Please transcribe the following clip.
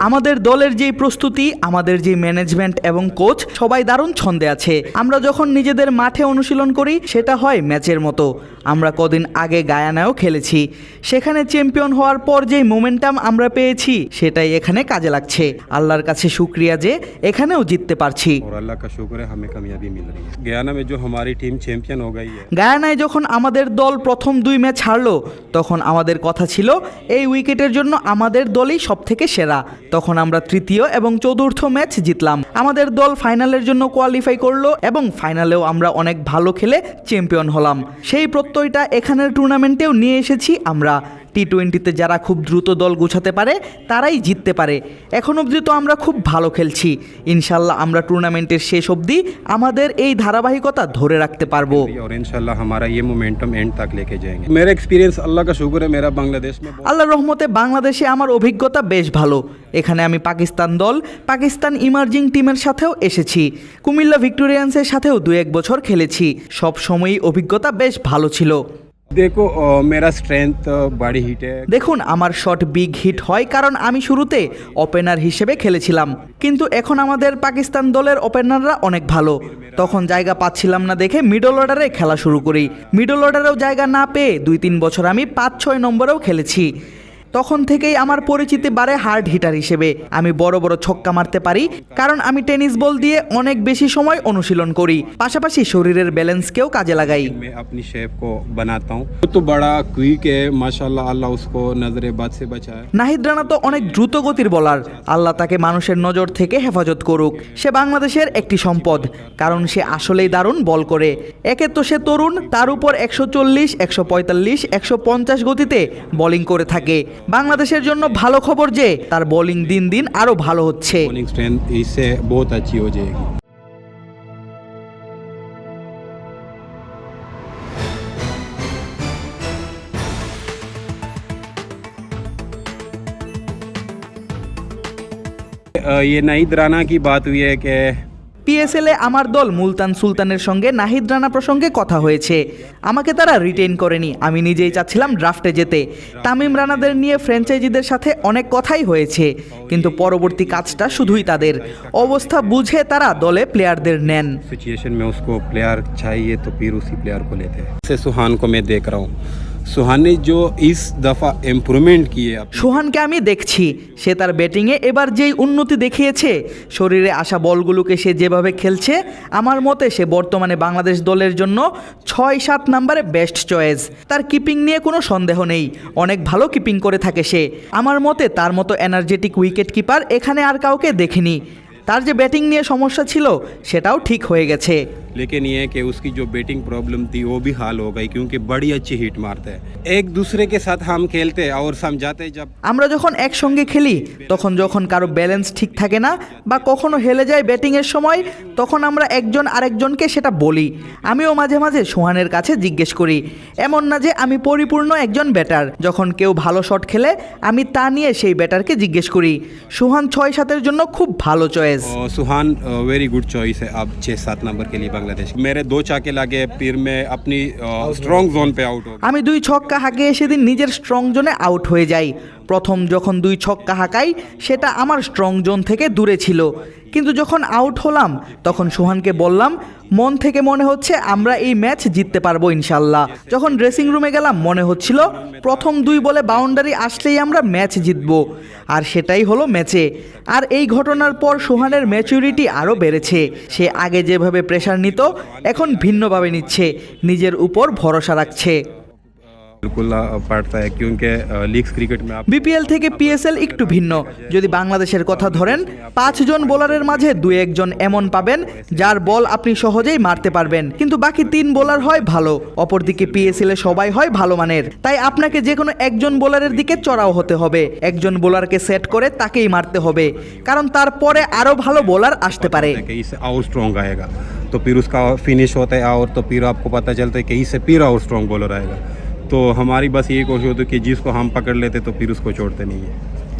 আমাদের দলের যে প্রস্তুতি আমাদের যে ম্যানেজমেন্ট এবং কোচ সবাই দারুণ ছন্দে আছে। আমরা যখন নিজেদের মাঠে অনুশীলন করি সেটা হয় ম্যাচের মতো। আমরা কদিন আগে গায়ানায়ও খেলেছি। সেখানে চ্যাম্পিয়ন হওয়ার পর যে মোমেন্টাম আমরা পেয়েছি সেটাই এখানে কাজে লাগছে। আল্লাহর কাছে শুক্রিয়া যে এখানেও জিততে পারছি। গায়ানায় যখন আমাদের দল প্রথম দুই ম্যাচ হারলো তখন আমাদের কথা ছিল এই উইকেটের জন্য আমাদের দলই সব থেকে সেরা। তখন আমরা তৃতীয় এবং চতুর্থ ম্যাচ জিতলাম। আমাদের দল ফাইনালের জন্য কোয়ালিফাই করল এবং ফাইনালেও আমরা অনেক ভালো খেলে চ্যাম্পিয়ন হলাম। সেই প্রত্যয়টা এখানের টুর্নামেন্টেও নিয়ে এসেছি আমরা। টি টোয়েন্টিতে যারা খুব দ্রুত দল গোছাতে পারে তারাই জিততে পারে। এখন অবধি তো আমরা খুব ভালো খেলছি। ইনশাল্লাহ আমরা টুর্নামেন্টের শেষ অবধি আমাদের এই ধারাবাহিকতা ধরে রাখতে পারব। আল্লাহ রহমতে বাংলাদেশে আমার অভিজ্ঞতা বেশ ভালো। এখানে আমি পাকিস্তান দল পাকিস্তান ইমার্জিং টিমের সাথেও এসেছি। কুমিল্লা ভিক্টোরিয়ান্সের সাথেও দু এক বছর খেলেছি। সব সময়ই অভিজ্ঞতা বেশ ভালো ছিল। দেখো মেরা স্ট্রেংথ বাড়ি হিটে দেখুন, আমার শট বিগ হিট হয় কারণ আমি শুরুতে ওপেনার হিসেবে খেলেছিলাম। কিন্তু এখন আমাদের পাকিস্তান দলের ওপেনাররা অনেক ভালো। তখন জায়গা পাচ্ছিলাম না দেখে মিডল অর্ডারে খেলা শুরু করি। মিডল অর্ডারেও জায়গা না পেয়ে দুই তিন বছর আমি পাঁচ ছয় নম্বরেও খেলেছি। তখন থেকেই আমার পরিচিতি বাড়ে হার্ড হিটার হিসেবে। আমি বড় বড় ছক্কা মারতে পারি কারণ আমি টেনিস বল দিয়ে অনেক বেশি সময় অনুশীলন করি। পাশাপাশি শরীরের ব্যালেন্সকেও কাজে লাগাই। আপনি শেফ কো বানাতা হুম। তো বড়া কুইক হে মাশাআল্লাহ আল্লাহ উসকো নজরে বাদ সে বাঁচায় নাহিদ রানা তো অনেক দ্রুত গতির বলার। আল্লাহ তাকে মানুষের নজর থেকে হেফাজত করুক। সে বাংলাদেশের একটি সম্পদ কারণ সে আসলেই দারুণ বল করে। একে তো সে তরুণ তার উপর একশো চল্লিশ একশো পঁয়তাল্লিশ একশো পঞ্চাশ গতিতে বোলিং করে থাকে। বাংলাদেশের জন্য ভালো খবর যে তার বোলিং দিন দিন আরও ভালো হচ্ছে बॉलिंग स्ट्रेंथ इससे बहुत अच्छी हो जाएगी अ, ये नाहिद राना की बात हुई है कि পিএসএলে আমার দল মুলতান সুলতানের সঙ্গে নাহিদ রানা প্রসঙ্গে কথা হয়েছে আমাকে তারা রিটেইন করেনি আমি নিজেই চাচ্ছিলাম ড্রাফটে যেতে তামিম রানাদের নিয়ে ফ্র্যাঞ্চাইজিদের সাথে অনেক কথাই হয়েছে কিন্তু পরবর্তী কাজটা শুধুই তাদের অবস্থা বুঝে তারা দলে প্লেয়ারদের নেন सिचुएशन में उसको प्लेयर चाहिए तो फिर उसी प्लेयर को लेते हैं से सुहान को मैं देख रहा हूँ সোহানি জো ইস দফা ইম্প্রুভমেন্ট কি সোহানকে আমি দেখছি। সে তার ব্যাটিংয়ে এবার যেই উন্নতি দেখিয়েছে, শরীরে আসা বলগুলোকে সে যেভাবে খেলছে, আমার মতে সে বর্তমানে বাংলাদেশ দলের জন্য ছয় সাত নাম্বারে বেস্ট চয়েস তার কিপিং নিয়ে কোনো সন্দেহ নেই। অনেক ভালো কিপিং করে থাকে সে। আমার মতে তার মতো এনার্জেটিক উইকেট কিপার এখানে আর কাউকে দেখিনি। তার যে ব্যাটিং নিয়ে সমস্যা ছিল, সেটাও ঠিক হয়ে গেছে। लेकिन ये है कि उसकी जो बैटिंग प्रॉब्लम थी वो भी हाल हो गई क्योंकि बड़ी अच्छी हिट मारता है एक दूसरे के साथ हम खेलते हैं और समझाते जब আমরা যখন একসঙ্গে খেলি তখন যখন কারো ব্যালেন্স ঠিক থাকে না বা কখনো হেলে যায় ব্যাটিংয়ের সময় তখন আমরা একজন আরেকজনকে সেটা বলি আমিও মাঝে মাঝে সোহানের কাছে জিজ্ঞেস করি এমন না যে আমি পরিপূর্ণ একজন ব্যাটার যখন কেউ ভালো শট খেলে আমি তা নিয়ে সেই ব্যাটারকে জিজ্ঞেস করি সোহান ছয় সাতের জন্য খুব ভালো চয়েস और सुहान वेरी गुड चॉइस है अब छः सात नंबर के বাংলাদেশ। মেরে দো চাকে লাগে পীর মে আপনি স্ট্রং জোন পে আউট আমি দুই ছক্কা হাঁকে সেদিন নিজের স্ট্রং জোনে আউট হয়ে যাই। প্রথম যখন দুই ছক্কা হাঁকাই সেটা আমার স্ট্রং জোন থেকে দূরে ছিল। কিন্তু যখন আউট হলাম তখন সোহানকে বললাম মন থেকে মনে হচ্ছে আমরা এই ম্যাচ জিততে পারব ইনশাল্লাহ। যখন ড্রেসিং রুমে গেলাম, মনে হচ্ছিল প্রথম দুই বলে বাউন্ডারি আসলেই আমরা ম্যাচ জিতব। আর সেটাই হলো ম্যাচে। আর এই ঘটনার পর সোহানের ম্যাচুরিটি আরও বেড়েছে। সে আগে যেভাবে প্রেশার নিত, এখন ভিন্নভাবে নিচ্ছে। নিজের উপর ভরসা রাখছে। बिल्कुल अ, पड़ता है क्योंकि लीग्स क्रिकेट में आप বিপিএল থেকে পিএসএল একটু ভিন্ন যদি বাংলাদেশের কথা ধরেন পাঁচজন বোলারের মাঝে দু একজন এমন পাবেন যার বল আপনি সহজেই মারতে পারবেন কিন্তু বাকি তিন বোলার হয় ভালো অপরদিকে পিএসএল এ সবাই হয় ভালো মানের তাই আপনাকে যে কোনো একজন বোলারের দিকে চড়াও হতে হবে একজন বোলারকে সেট করে তাকেই মারতে হবে কারণ তারপরে আরও ভালো বোলার আসতে পারে है कि इससे और स्ट्रॉन्ग आएगा तो फिर उसका फिनिश होता है और तो फिर आपको पता चलता है कि इससे फिर और स्ट्रॉन्ग बॉलर आएगा तो हमारी बस यही कोशिश होती है कि जिसको हम पकड़ लेते तो फिर उसको छोड़ते नहीं है।